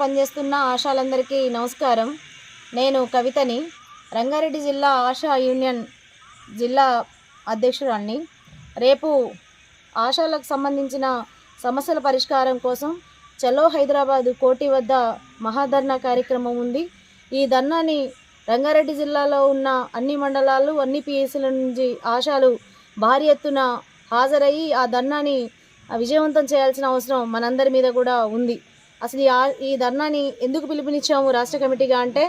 పనిచేస్తున్న ఆశాలందరికీ నమస్కారం. నేను కవితని రంగారెడ్డి జిల్లా ఆశా యూనియన్ జిల్లా అధ్యక్షురాన్ని రేపు ఆశాలకు సంబంధించిన సమస్యల పరిష్కారం కోసం చలో హైదరాబాద్ కోటి వద్ద మహాధర్నా కార్యక్రమం ఉంది. ఈ ధర్నాని రంగారెడ్డి జిల్లాలో ఉన్న అన్ని మండలాలు అన్ని పిఎస్సీల నుంచి ఆశాలు భారీ ఎత్తున హాజరయ్యి ఆ ధర్నాని విజయవంతం చేయాల్సిన అవసరం మనందరి మీద కూడా ఉంది. అసలు ఈ ఈ ధర్నాని ఎందుకు పిలుపునిచ్చాము రాష్ట్ర కమిటీగా అంటే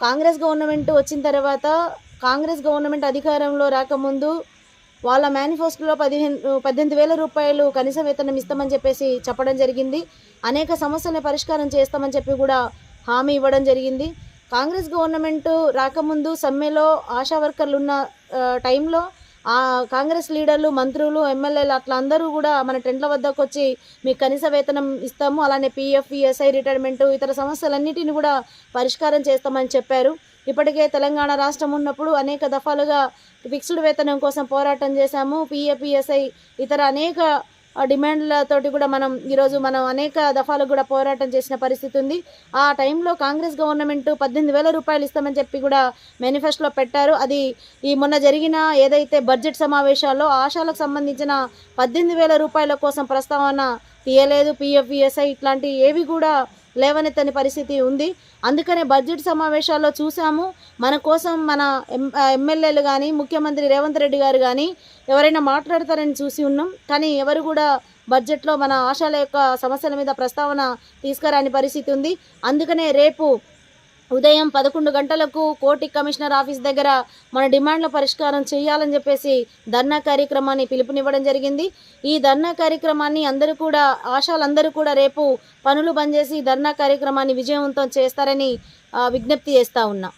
కాంగ్రెస్ గవర్నమెంట్ వచ్చిన తర్వాత కాంగ్రెస్ గవర్నమెంట్ అధికారంలో రాకముందు వాళ్ళ మేనిఫెస్టోలో పదిహేను పద్దెనిమిది వేల రూపాయలు కనీస వేతనం ఇస్తామని చెప్పేసి చెప్పడం జరిగింది. అనేక సమస్యలను పరిష్కారం చేస్తామని చెప్పి కూడా హామీ ఇవ్వడం జరిగింది. కాంగ్రెస్ గవర్నమెంట్ రాకముందు సమ్మెలో ఆశా వర్కర్లు ఉన్న టైంలో ఆ కాంగ్రెస్ లీడర్లు మంత్రులు ఎమ్మెల్యేలు అట్లా అందరూ కూడా మన టెంట్ల వద్దకు వచ్చి మీకు కనీస వేతనం ఇస్తాము అలానే పీఎఫ్ ఈఎస్ఐ రిటైర్మెంట్ ఇతర సమస్యలన్నిటిని కూడా పరిష్కారం చేస్తామని చెప్పారు. ఇప్పటికే తెలంగాణ రాష్ట్రం ఉన్నప్పుడు అనేక దఫాలుగా ఫిక్స్డ్ వేతనం కోసం పోరాటం చేశాము. పీఎఫ్ఈఎస్ఐ ఇతర అనేక డిమాండ్లతోటి కూడా మనం ఈరోజు మనం అనేక దఫాలు కూడా పోరాటం చేసిన పరిస్థితి ఉంది. ఆ టైంలో కాంగ్రెస్ గవర్నమెంట్ పద్దెనిమిది వేల రూపాయలు ఇస్తామని చెప్పి కూడా మేనిఫెస్టోలో పెట్టారు. అది ఈ మొన్న జరిగిన ఏదైతే బడ్జెట్ సమావేశాల్లో ఆశాలకు సంబంధించిన పద్దెనిమిది వేల రూపాయల కోసం ప్రస్తావన తీయలేదు. పిఎఫ్ఈఎస్ఐ ఇట్లాంటి ఏవి కూడా లేవనెత్తని పరిస్థితి ఉంది. అందుకనే బడ్జెట్ సమావేశాల్లో చూసాము మన కోసం మన ఎం ఎమ్మెల్యేలు కానీ ముఖ్యమంత్రి రేవంత్ రెడ్డి గారు కానీ ఎవరైనా మాట్లాడతారని చూసి ఉన్నాం. కానీ ఎవరు కూడా బడ్జెట్లో మన ఆశాల యొక్క సమస్యల మీద ప్రస్తావన తీసుకురాని పరిస్థితి ఉంది. అందుకనే రేపు ఉదయం పదకొండు గంటలకు కోటి కమిషనర్ ఆఫీస్ దగ్గర మన డిమాండ్ల పరిష్కారం చేయాలని చెప్పేసి ధర్నా కార్యక్రమాన్ని పిలుపునివ్వడం జరిగింది. ఈ ధర్నా కార్యక్రమాన్ని అందరూ కూడా ఆశాలందరూ కూడా రేపు పనులు బంద్ చేసి ధర్నా కార్యక్రమాన్ని విజయవంతం చేస్తారని విజ్ఞప్తి చేస్తా ఉన్నా.